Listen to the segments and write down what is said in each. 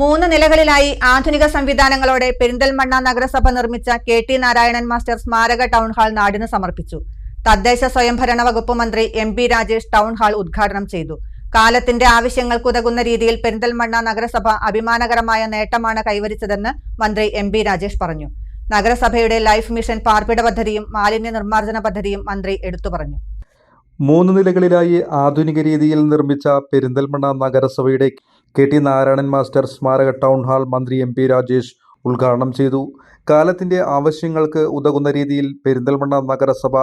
മൂന്ന് നിലകളിലായി ആധുനിക സംവിധാനങ്ങളോടെ പെരിന്തൽമണ്ണ നഗരസഭ നിർമ്മിച്ച കെ ടി നാരായണൻ മാസ്റ്റർ സ്മാരക ടൗൺഹാൾ നാടിന് സമർപ്പിച്ചു. തദ്ദേശ സ്വയംഭരണ വകുപ്പ് മന്ത്രി എം പി രാജേഷ് ടൗൺഹാൾ ഉദ്ഘാടനം ചെയ്തു. കാലത്തിന്റെ ആവശ്യങ്ങൾക്കുതകുന്ന രീതിയിൽ പെരിന്തൽമണ്ണ നഗരസഭ അഭിമാനകരമായ നേട്ടമാണ് കൈവരിച്ചതെന്ന് മന്ത്രി എം പി രാജേഷ് പറഞ്ഞു. നഗരസഭയുടെ ലൈഫ് മിഷൻ പാർപ്പിട പദ്ധതിയും മാലിന്യ നിർമ്മാർജന പദ്ധതിയും മന്ത്രി എടുത്തു പറഞ്ഞു. മൂന്ന് നിലകളിലായി ആധുനിക രീതിയിൽ നിർമ്മിച്ച പെരിന്തൽമണ്ണ നഗരസഭയുടെ കെ ടി നാരായണൻ മാസ്റ്റർ സ്മാരക ടൗൺ ഹാൾ മന്ത്രി എം പി രാജേഷ് ഉദ്ഘാടനം ചെയ്തു. കാലത്തിന്റെ ആവശ്യങ്ങൾക്ക് ഉതകുന്ന രീതിയിൽ പെരിന്തൽമണ്ണ നഗരസഭ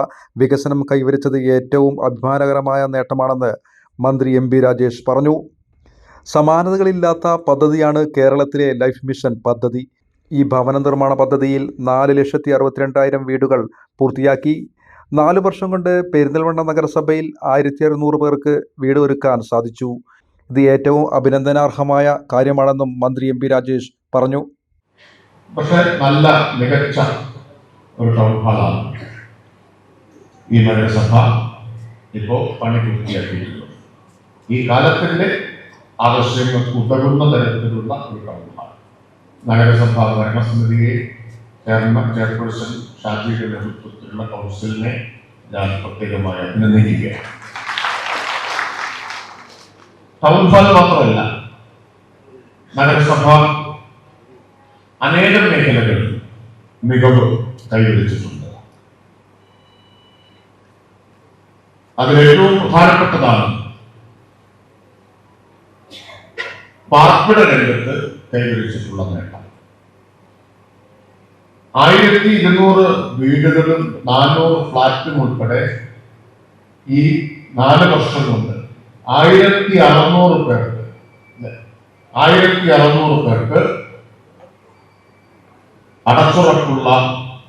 വികസനം കൈവരിച്ചത് ഏറ്റവും അഭിമാനകരമായ നേട്ടമാണെന്ന് മന്ത്രി എം പി രാജേഷ് പറഞ്ഞു. സമാനതകളില്ലാത്ത പദ്ധതിയാണ് കേരളത്തിലെ ലൈഫ് മിഷൻ പദ്ധതി. ഈ ഭവന നിർമ്മാണ പദ്ധതിയിൽ നാല് ലക്ഷത്തി അറുപത്തിരണ്ടായിരം വീടുകൾ പൂർത്തിയാക്കി. നാല് വർഷം കൊണ്ട് പെരിന്തൽമണ്ണ നഗരസഭയിൽ ആയിരത്തി അറുന്നൂറ് പേർക്ക് വീട് ഒരുക്കാൻ സാധിച്ചു. ഇത് ഏറ്റവും അഭിനന്ദനാർഹമായ കാര്യമാണെന്നും മന്ത്രി എം പി രാജേഷ് പറഞ്ഞു. പക്ഷെ നല്ല മികച്ച ഒരു ടൗൺ ഹാളാണ് ഈ നഗരസഭ ഇപ്പോൾ പണി പൂർത്തിയാക്കിയിരിക്കുന്നു. ഈ കാലത്തിന്റെ ആവശ്യങ്ങൾ ഉതകുന്ന തരത്തിലുള്ള ഒരു ടൗൺ ഹാൾ. നഗരസഭ ഭരണസമിതിയെ ചെയർമാൻ ചെയർപേഴ്സൺ ഷാജിയുടെ നേതൃത്വത്തിലുള്ള കൗൺസിലിനെ ഞാൻ പ്രത്യേകമായി അഭിനന്ദിക്കുകയാണ് ടൗൺ ഹാൾ മാത്രമല്ല നഗരസഭ അനേകം മേഖലകളിൽ മികവ് കൈവരിച്ചിട്ടുണ്ട്. അതിലേറ്റവും പ്രധാനപ്പെട്ടതാണ് പാർപ്പിട രംഗത്ത് കൈവരിച്ചിട്ടുള്ള നേട്ടം. ആയിരത്തി ഇരുന്നൂറ് വീടുകളും നാനൂറ് ഫ്ലാറ്റും ഉൾപ്പെടെ ഈ നാല് വർഷം കൊണ്ട് ആയിരത്തി അറുന്നൂറ് പേർക്ക്? ആയിരത്തി അറുന്നൂറ് പേർക്ക് അടച്ചുറപ്പുള്ള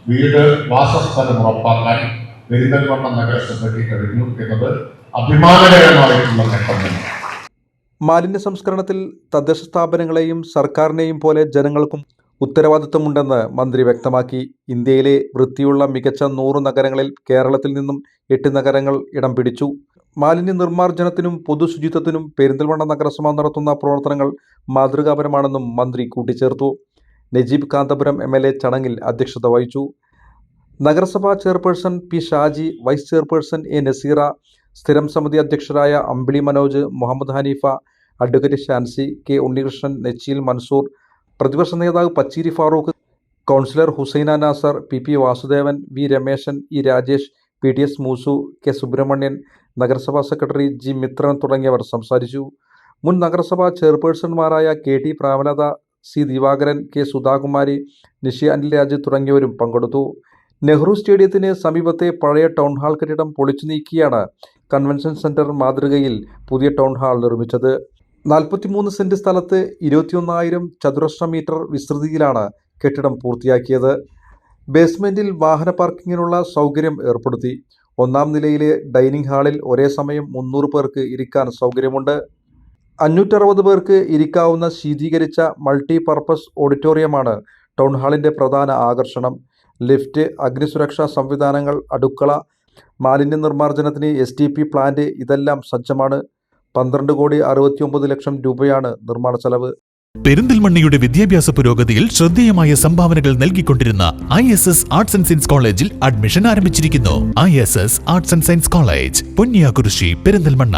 വീട് വാസസ്ഥലം ഉറപ്പാക്കാൻ പെരിന്തൽമണ്ണ നഗരസഭയ്ക്ക് കഴിഞ്ഞു എന്നത് അഭിമാനകരമായിട്ടുള്ള ഘട്ടമാണ് മാലിന്യ സംസ്കരണത്തിൽ തദ്ദേശ സ്ഥാപനങ്ങളെയും സർക്കാരിനെയും പോലെ ജനങ്ങൾക്കും ഉത്തരവാദിത്വമുണ്ടെന്ന് മന്ത്രി വ്യക്തമാക്കി. ഇന്ത്യയിലെ വൃത്തിയുള്ള മികച്ച നൂറ് നഗരങ്ങളിൽ കേരളത്തിൽ നിന്നും എട്ട് നഗരങ്ങൾ ഇടം പിടിച്ചു. മാലിന്യ നിർമ്മാർജനത്തിനും പൊതുശുചിത്വത്തിനും പെരിന്തൽമണ്ണ നഗരസഭ നടത്തുന്ന പ്രവർത്തനങ്ങൾ മാതൃകാപരമാണെന്നും മന്ത്രി കൂട്ടിച്ചേർത്തു. Najeeb Kanthapuram M L A ചടങ്ങിൽ അധ്യക്ഷത വഹിച്ചു. നഗരസഭാ chairperson P Shaji vice chairperson A Naseera സ്ഥിരം സമിതി അധ്യക്ഷരായ അമ്പിളി മനോജ് മുഹമ്മദ് ഹനീഫ അഡ്വക്കേറ്റ് ഷാൻസി കെ ഉണ്ണികൃഷ്ണൻ നെച്ചിയിൽ മൻസൂർ പ്രതിപക്ഷ നേതാവ് Pacheeri Farooq councillor Husaina Nasar P P Vasudevan V Rameshan E Rajesh P T S Moosu K Subrahmanyan നഗരസഭാ സെക്രട്ടറി ജി മിത്രൻ തുടങ്ങിയവർ സംസാരിച്ചു. മുൻ നഗരസഭാ ചെയർപേഴ്സൺമാരായ K T Pramalatha C Divakaran K Sudhakumari Nishi Anil Raj തുടങ്ങിയവരും പങ്കെടുത്തു. നെഹ്റു സ്റ്റേഡിയത്തിന് സമീപത്തെ പഴയ ടൗൺ ഹാൾ കെട്ടിടം പൊളിച്ചു നീക്കിയാണ് കൺവെൻഷൻ സെന്റർ മാതൃകയിൽ പുതിയ ടൗൺ ഹാൾ നിർമ്മിച്ചത്. നാൽപ്പത്തിമൂന്ന് സെന്റ് സ്ഥലത്ത് ഇരുപത്തിയൊന്നായിരം ചതുരശ്ര മീറ്റർ വിസ്തൃതിയിലാണ് കെട്ടിടം പൂർത്തിയാക്കിയത്. ബേസ്മെന്റിൽ വാഹന പാർക്കിങ്ങിനുള്ള സൗകര്യം ഏർപ്പെടുത്തി. ഒന്നാം നിലയിലെ ഡൈനിങ് ഹാളിൽ ഒരേ സമയം മുന്നൂറ് പേർക്ക് ഇരിക്കാൻ സൗകര്യമുണ്ട്. അഞ്ഞൂറ്ററുപത് പേർക്ക് ഇരിക്കാവുന്ന ശീതീകരിച്ച മൾട്ടി പർപ്പസ് ഓഡിറ്റോറിയമാണ് ടൗൺ ഹാളിന്റെ പ്രധാന ആകർഷണം. ലിഫ്റ്റ് അഗ്നിസുരക്ഷാ സംവിധാനങ്ങൾ അടുക്കള മാലിന്യ നിർമ്മാർജനത്തിന് എസ് ടി പി പ്ലാന്റ് ഇതെല്ലാം സജ്ജമാണ്. പന്ത്രണ്ട് കോടി അറുപത്തിയൊമ്പത് ലക്ഷം രൂപയാണ് നിർമ്മാണ ചെലവ്. പെരിന്തൽമണ്ണയുടെ വിദ്യാഭ്യാസ പുരോഗതിയിൽ ശ്രദ്ധേയമായ സംഭാവനകൾ നൽകിക്കൊണ്ടിരുന്ന I S S arts and science കോളേജിൽ അഡ്മിഷൻ ആരംഭിച്ചിരിക്കുന്നു. I S S arts and science college Ponniyakurissi Perinthalmanna.